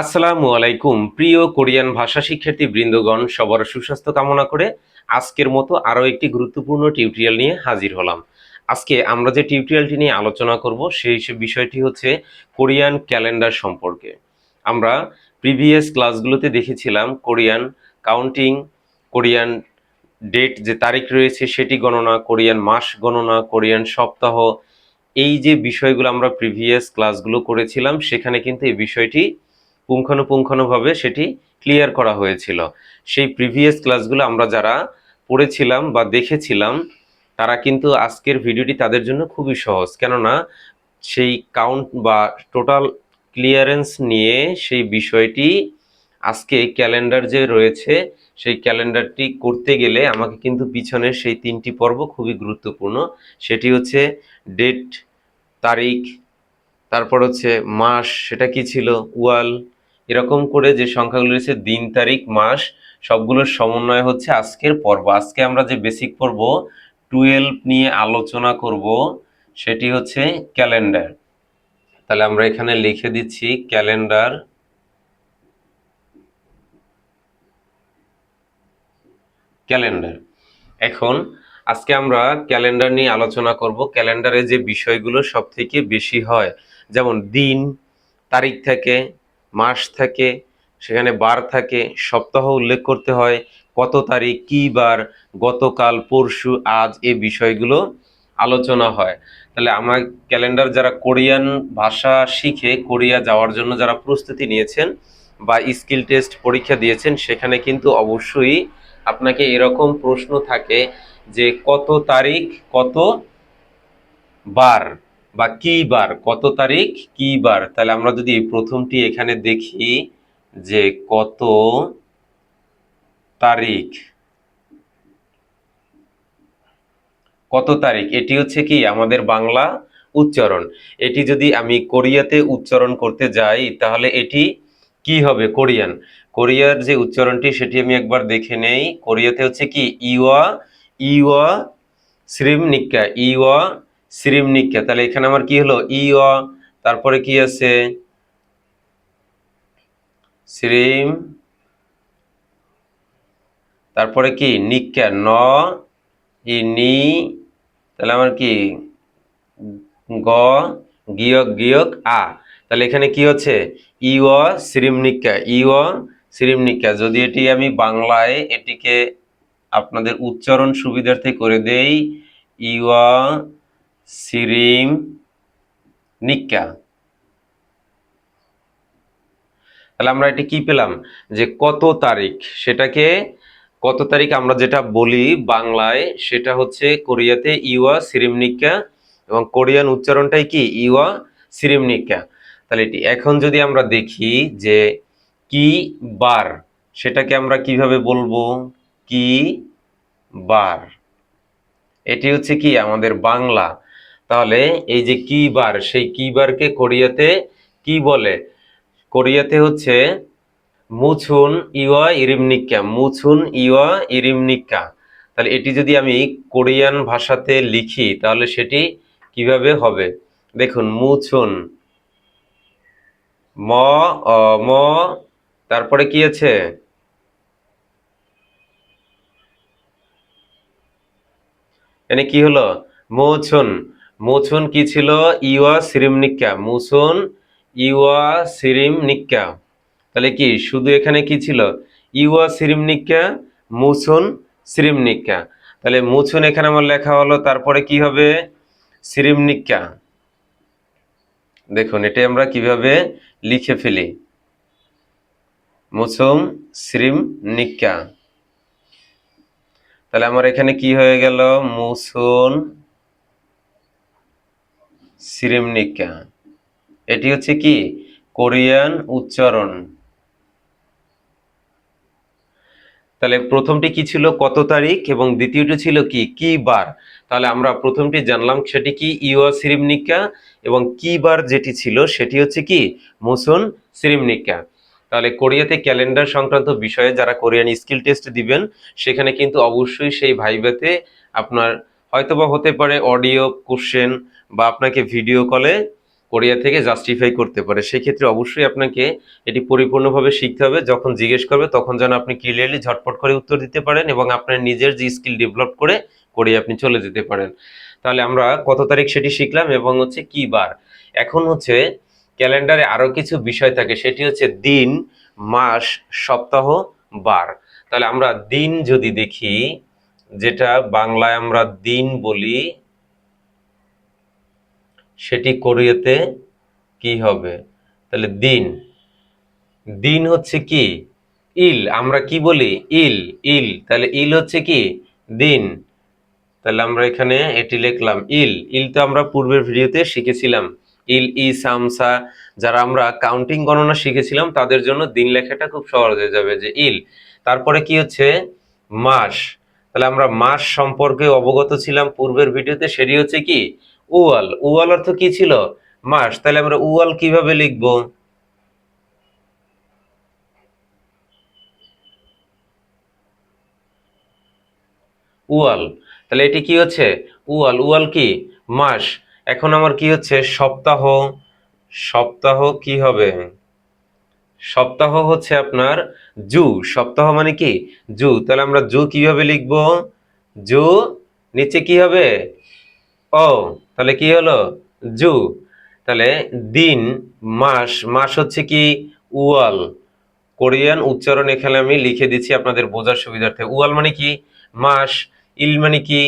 আসসালামু আলাইকুম। প্রিয় কোরিয়ান ভাষা শিক্ষার্থী বৃন্দগণ, সবার সুস্বাস্থ্য কামনা করে আজকের মতো আরও একটি গুরুত্বপূর্ণ টিউটোরিয়াল নিয়ে হাজির হলাম। আজকে আমরা যে টিউটোরিয়ালটি নিয়ে আলোচনা করব, সেই বিষয়টি হচ্ছে কোরিয়ান ক্যালেন্ডার সম্পর্কে। আমরা প্রিভিয়াস ক্লাসগুলোতে দেখেছিলাম কোরিয়ান কাউন্টিং, কোরিয়ান ডেট যে তারিখ রয়েছে সেটি গণনা, কোরিয়ান মাস গণনা, কোরিয়ান সপ্তাহ, এই যে বিষয়গুলো আমরা প্রিভিয়াস ক্লাসগুলো করেছিলাম, সেখানে কিন্তু এই বিষয়টি পুঙ্খানুপুঙ্খানুভাবে সেটি ক্লিয়ার করা হয়েছিল। সেই প্রিভিয়াস ক্লাসগুলো আমরা যারা পড়েছিলাম বা দেখেছিলাম, তারা কিন্তু আজকের ভিডিওটি তাদের জন্য খুবই সহজ। কেননা সেই কাউন্ট বা টোটাল ক্লিয়ারেন্স নিয়ে সেই বিষয়টি আজকে ক্যালেন্ডার যে রয়েছে, সেই ক্যালেন্ডারটি করতে গেলে আমাকে কিন্তু পিছনের সেই তিনটি পর্ব খুবই গুরুত্বপূর্ণ। সেটি হচ্ছে ডেট তারিখ, তারপর হচ্ছে মাস, সেটা কি ছিল? ওয়াল এরকম করে যে সংখ্যাগুলো রয়েছে, দিন, তারিখ, মাস, সবগুলোর সমন্বয় হচ্ছে আজকের পর্ব। আজকে আমরা যে বেসিক পর্ব টুয়েলভ নিয়ে আলোচনা করব, সেটি হচ্ছে ক্যালেন্ডার তাহলে আমরা এখানে লিখে দিচ্ছি ক্যালেন্ডার ক্যালেন্ডার এখন আজকে আমরা ক্যালেন্ডার নিয়ে আলোচনা করব। ক্যালেন্ডারে যে বিষয়গুলো সব থেকে বেশি হয়, যেমন দিন, তারিখ থাকে মাস থাকে, সেখানে বার থাকে, সপ্তাহ উল্লেখ করতে হয় কত তারিখ, কী বার, গতকাল, পরশু, আজ এই বিষয়গুলো আলোচনা হয়। তাহলে আমার ক্যালেন্ডার যারা কোরিয়ান ভাষা শিখে কোরিয়া যাওয়ার জন্য যারা প্রস্তুতি নিয়েছেন বা স্কিল টেস্ট পরীক্ষা দিয়েছেন, সেখানে কিন্তু অবশ্যই আপনাকে এরকম প্রশ্ন থাকে যে কত তারিখ, কত বার বা কি বার, কত তারিখ, কি বার? তাহলে আমরা যদি প্রথমটি এখানে দেখি যে কত তারিখ। কত তারিখ? এটি হচ্ছে কি আমাদের বাংলা উচ্চারণ। এটি যদি আমি কোরিয়াতে উচ্চারণ করতে যাই, তাহলে এটি কি হবে? কোরিয়ান। কোরিয়ার যে উচ্চারণটি, সেটি আমি একবার দেখে নেই। কোরিয়াতে হচ্ছে কি? ইওয়া ইওয়া শ্রিম নিক্কা ইওয়া শ্রিম নিক্কা তাহলে এখানে আমার কি হলো? ইওয়া তারপরে কি আছে? শ্রিম, তারপরে কি? নিক্কা ন, ই, নি, তাহলে আমার কি? গ, গিয়ক গিয়ক, আ। তাহলে এখানে কি হচ্ছে? ইও শ্রীমনিকা ইও শ্রীমনিকা যদি এটি আমি বাংলায় এটিকে আপনাদের উচ্চারণ সুবিধার্থে করে দেই ইওয়া শ্রীম নিকা তাহলে আমরা এটি কি পেলাম? যে কত তারিখ? সেটাকে কত তারিখ আমরা যেটা বলি বাংলায়, সেটা হচ্ছে কোরিয়াতে ইওয়া সিরিমনিকা এবং কোরিয়ান উচ্চারণটাই কি? ইওয়া সিরিমনিকা তাহলে এটি, এখন যদি আমরা দেখি যে কি বার, সেটাকে আমরা কীভাবে বলব? কি বার। এটি হচ্ছে কি? আমাদের বাংলা। তাহলে এই যে কি বার সেই কি বারকে কোরিয়াতে কি বলে? কোরিয়াতে হচ্ছে মুছুন ইওয়া ইরিমনিকা মুছুন ইওয়া ইরিমনিকা তাহলে এটি যদি আমি কোরিয়ান ভাষাতে লিখি, তাহলে সেটি কীভাবে হবে? দেখুন, মুছুন। ম ম, তারপরে কি আছে? এনে কি হলো? মোছুন। মোছুন কি ছিল? ইওয়া সিরিম নিক্কা। মুছুন সিরিম নিক্কা। তাহলে কি, শুধু এখানে কি ছিল? ইওয়া সিরিম নিক্কা, মুছুন সিরিম নিক্কা। তাহলে মুছুন এখানে আমার লেখা হলো, তারপরে কি হবে? সিরিম নিক্কা। দেখুন, এটা আমরা কীভাবে লিখে ফেলি? মুসুম শ্রীম নিক্কা। তাহলে আমার এখানে কি হয়ে গেল? মুসুন শ্রীম নিক্কা এটি হচ্ছে কি? কোরিয়ান উচ্চারণ। তাহলে প্রথমটি কি ছিল, কত তারিখ? এবং দ্বিতীয়টি ছিল কি? কি বার? তাহলে আমরা প্রথমটি জানলাম সেটি কি ইউয়া সিরিমনিকা? এবং কি বার যেটি ছিল সেটি হচ্ছে কি? মুসুন সিরিমনিকা। তাহলে কোরিয়াতে ক্যালেন্ডার সংক্রান্ত বিষয়ে যারা কোরিয়ান স্কিল টেস্ট দিবেন, সেখানে কিন্তু অবশ্যই সেই ভাইভাতে আপনার হয়তোবা হতে পারে অডিও কোশ্চেন বা আপনাকে ভিডিও কলে কোরিয়া থেকে জাস্টিফাই করতে পারে, সেক্ষেত্রে অবশ্যই আপনাকে এটি পরিপূর্ণভাবে শিখতে হবে। যখন জিজ্ঞেস করবে, তখন যেন আপনি ক্লিয়ারলি ঝটপট করে উত্তর দিতে পারেন এবং আপনার নিজের যে স্কিল ডেভেলপ করে কোরিয়া আপনি চলে যেতে পারেন। তাহলে আমরা কত তারিখ সেটি শিখলাম এবং হচ্ছে কি বার? এখন হচ্ছে ক্যালেন্ডারে আরও কিছু বিষয় থাকে, সেটি হচ্ছে দিন, মাস, সপ্তাহ, বার। তাহলে আমরা দিন যদি দেখি, যেটা বাংলায় আমরা দিন বলি সেটি কোরিয়াতে কি হবে? তাহলে দিন। দিন হচ্ছে কি? ইল। আমরা কি বলি? ইল ইল। তাহলে ইল হচ্ছে কি? দিন। তাহলে আমরা এখানে এটি লিখলাম, ইল। ইল তো আমরা পূর্বের ভিডিওতে শিখেছিলাম। ইল, ই সামসা যারা আমরা কাউন্টিং গণনা শিখেছিলাম, তাদের জন্য দিন লেখাটা খুব সহজ হয়ে যাবে যে ইল। তারপরে কি হচ্ছে? মাস। তাহলে আমরা মাস সম্পর্কে অবগত ছিলাম পূর্বের ভিডিওতে, সেটি হচ্ছে কি? উয়াল উয়াল অর্থ কি ছিল? মাস। তাহলে আমরা উয়াল কীভাবে লিখব? উয়াল তাহলে এটি কি হচ্ছে? উয়াল উয়াল কি? মাস। এখন আমার কি হচ্ছে? সপ্তাহ। সপ্তাহ কি হবে? সপ্তাহ হচ্ছে আপনার জু। সপ্তাহ মানে কি? জু। তাহলে আমরা জু কীভাবে লিখব? জু নিচে কি হবে? ও তাহলে কি হলো? জু। তাহলে দিন, মাস মাস হচ্ছে কি? উয়াল। কোরিয়ান উচ্চারণ এখানে আমি লিখে দিচ্ছি আপনাদের বোঝার সুবিধার্থে। উয়াল মানে কি? মাস। ইল মানে কি?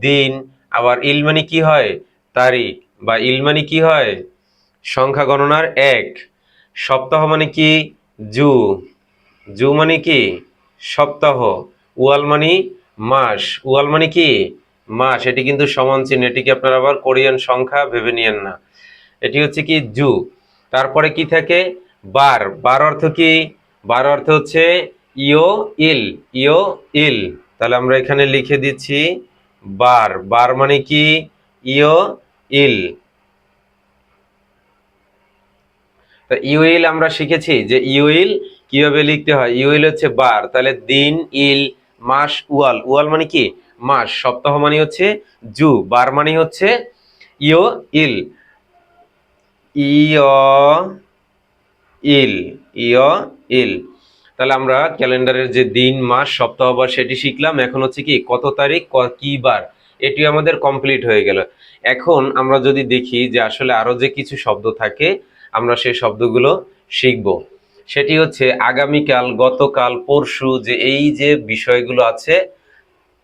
দিন। আবার ইল মানে কি হয়? তারিখ। বা ইল মানে কি হয়? সংখ্যা গণনার এক। সপ্তাহ মানে কি? জু। জু মানে কি? সপ্তাহ। উয়াল মানে মাস। উয়াল মানে কি? মাস এটি কিন্তু সমান চিহ্ন, এটিকে আপনারা আবার কোরিয়ান সংখ্যা ভেবে নিয়েন না। এটি হচ্ছে কি, জু। তারপরে কি থাকে? বার। বার অর্থ কি? বার অর্থ হচ্ছে ইও ইল ইও ইল। তাহলে আমরা এখানে লিখে দিচ্ছি বার। বার মানে কি? ইও ইল। তো ইউইল আমরা শিখেছি যে ইউইল কীভাবে লিখতে হয়? ইউইল হচ্ছে বার। তাহলে দিন, ইল, মাস, উয়াল। উয়াল মানে কি? মাস, সপ্তাহ মানে হচ্ছে জু, বার মানে হচ্ছে ইও ইল। ইয় ইল ইয়, ইল। তাহলে আমরা ক্যালেন্ডারের যে দিন, মাস, সপ্তাহ, বার, সেটি শিখলাম। এখন হচ্ছে কি, কত তারিখ, ক- বার? এটি আমাদের কমপ্লিট হয়ে গেল। এখন আমরা যদি দেখি যে আসলে আরও যে কিছু শব্দ থাকে, আমরা সেই শব্দগুলো শিখব। সেটি হচ্ছে আগামীকাল, গতকাল, পরশু, যে এই যে বিষয়গুলো আছে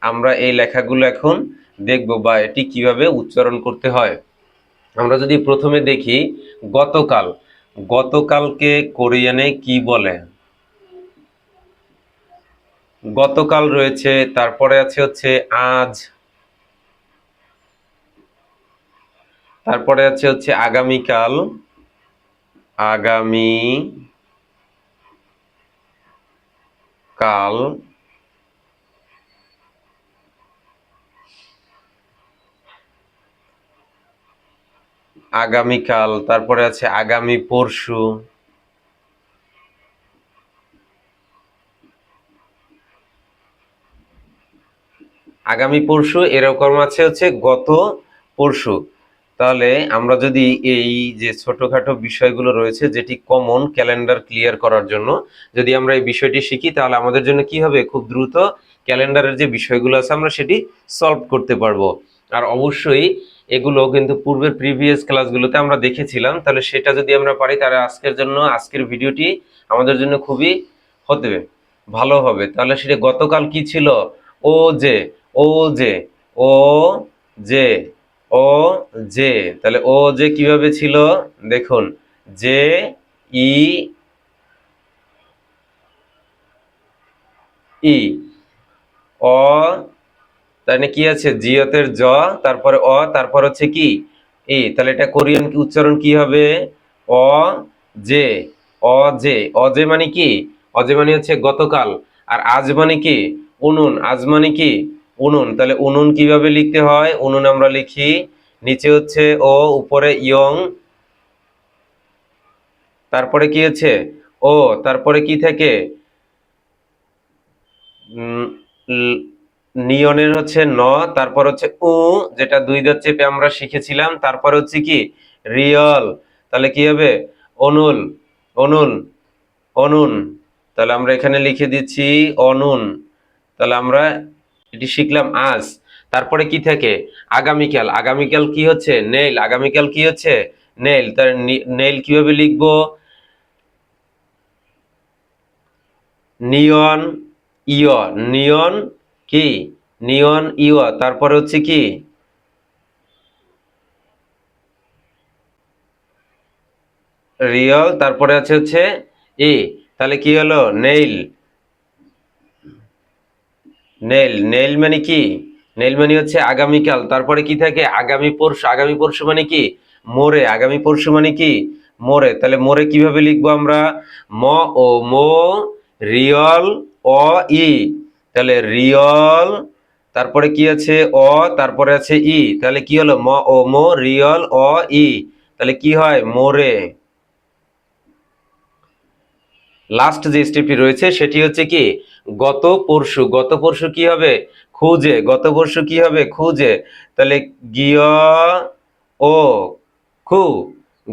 আমরা এই লেখাগুলো এখন দেখব বা এটি কীভাবে উচ্চারণ করতে হয়। আমরা যদি প্রথমে দেখি, গতকাল। গতকালকে কোরিয়ানে কি বলে? গতকাল রয়েছে, তারপরে আছে হচ্ছে আজ। তারপরে আছে হচ্ছে আগামীকাল। আগামী কাল। আগামীকাল, তারপরে আছে আগামী পরশু। আগামী পরশু এরকম আছে হচ্ছে গত পরশু। তাহলে আমরা যদি এই যে ছোটখাটো বিষয়গুলো রয়েছে, যেটি কমন ক্যালেন্ডার ক্লিয়ার করার জন্য, যদি আমরা এই বিষয়টি শিখি, তাহলে আমাদের জন্য কি হবে? খুব দ্রুত ক্যালেন্ডারের যে বিষয়গুলো আছে, আমরা সেটি সলভ করতে পারব। আর অবশ্যই এগুলো কিন্তু পূর্বের প্রিভিয়াস ক্লাসগুলোতে আমরা দেখেছিলাম। তাহলে সেটা যদি আমরা পারি, তাহলে আজকের জন্য আজকের ভিডিওটি আমাদের জন্য খুবই হতে ভালো হবে। তাহলে সেটা গতকাল কি ছিল? ও যে ও যে ও যে ও যে। তাহলে ও যে কীভাবে ছিল? দেখুন, যে, ই ই, অ তাহলে কি আছে? জিয়তের জ, তারপরে অ, তারপর হচ্ছে কি? ই তাহলে এটা কোরিয়ান উচ্চারণ কি হবে? অ যে অ যে অজে মানে কি? অ অজে মানে হচ্ছে গতকাল। আর আজ মানে কি? উনুন। আজ মানে কি? উনুন। তাহলে উনুন কীভাবে লিখতে হয়? উনুন আমরা লিখি, নিচে হচ্ছে ও উপরে ইয়ং। তারপরে কি হচ্ছে ও তারপরে কি থাকে? নিয়নের হচ্ছে ন, তারপর হচ্ছে উ, যেটা দুই দাঁত চেপে আমরা শিখেছিলাম। তারপর হচ্ছে কি? রিয়ল। তাহলে কি হবে? অনুল অনুন। অনুন। তাহলে আমরা এখানে লিখে দিচ্ছি অনুন। তাহলে আমরা এটি শিখলাম আজ। তারপরে কি থাকে? আগামীকাল। আগামীকাল কি হচ্ছে? নেইল। আগামীকাল কি হচ্ছে? নেইল। তার নেইল কীভাবে লিখব? নিয়ন, ইয়। নিয়ন কি? নিয়ন ইয় তারপরে হচ্ছে কি? রিয়ল, তারপরে আছে হচ্ছে ই। তাহলে কি হলো? নেইল। নেইল। নেইল মানে কি? নেইল মানে হচ্ছে আগামীকাল। তারপরে কি থাকে? আগামী পরশু। আগামী পরশু মানে কি? মোরে। আগামী পরশু মানে কি? মোরে। তাহলে মোরে কীভাবে লিখব আমরা? ম ও মো, রিয়ল, অ, ই। তাহলে রিয়ল, তারপরে কি আছে? অ, তারপরে আছে ই। তাহলে কি হলো? ম, ও, মো, রিয়ল, অ, ই। তাহলে কি হয়? মোরে। লাস্ট যে স্টেপটি রয়েছে, সেটি হচ্ছে কি? গত পরশু। গত পরশু কি হবে? খুঁজে। গত পরশু কি হবে? খুঁজে। তাহলে গিয়, ও, খু।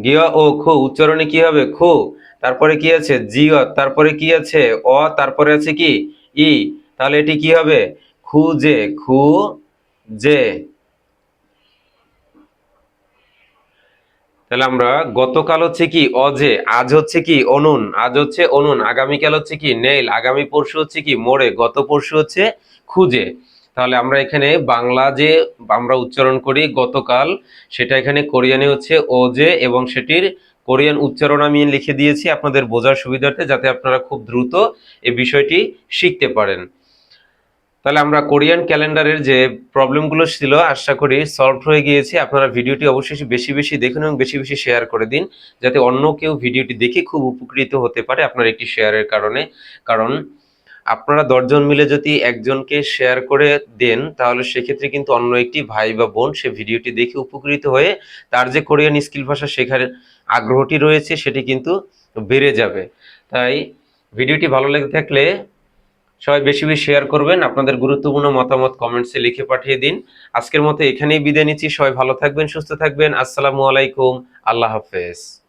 গিয়, ও, খু। উচ্চারণে কি হবে? খু। তারপরে কি আছে? জিয়। তারপরে কি আছে? অ। তারপরে আছে কি? ই। তাহলে এটি কি হবে? খুঁজে খু যে তাহলে আমরা গতকাল হচ্ছে কি, অজে, আজ হচ্ছে কি, অনুন, আজ হচ্ছে অনুন, আগামীকাল হচ্ছে কি, নেইল, আগামী পরশু হচ্ছে কি মোড়ে গত পরশু হচ্ছে খুঁজে তাহলে আমরা এখানে বাংলা যে আমরা উচ্চারণ করি গতকাল, সেটা এখানে কোরিয়ানে হচ্ছে ওজে এবং সেটির কোরিয়ান উচ্চারণ আমি লিখে দিয়েছি আপনাদের বোঝার সুবিধার্থে যাতে আপনারা খুব দ্রুত এই বিষয়টি শিখতে পারেন। তাহলে আমরা কোরিয়ান ক্যালেন্ডারের যে প্রবলেমগুলো ছিল, আশা করি সলভ হয়ে গিয়েছে। আপনারা ভিডিওটি অবশ্যই বেশি বেশি দেখুন এবং বেশি বেশি শেয়ার করে দিন, যাতে অন্য কেউ ভিডিওটি দেখে খুব উপকৃত হতে পারে আপনার একটি শেয়ারের কারণে। কারণ আপনারা দশজন মিলে যদি একজনকে শেয়ার করে দেন, তাহলে সেক্ষেত্রে কিন্তু অন্য একটি ভাই বা বোন সে ভিডিওটি দেখে উপকৃত হয়ে তার যে কোরিয়ান স্কিল ভাষা শেখার আগ্রহটি রয়েছে, সেটি কিন্তু বেড়ে যাবে। তাই ভিডিওটি ভালো লেগে থাকলে সবাই বেশি বেশি শেয়ার করবেন। আপনাদের গুরুত্বপূর্ণ মতামত কমেন্টসে লিখে পাঠিয়ে দিন। আজকের মতো এখানেই বিদায় নিচ্ছি। সবাই ভালো থাকবেন, সুস্থ থাকবেন। আসসালামু আলাইকুম। আল্লাহ হাফেজ।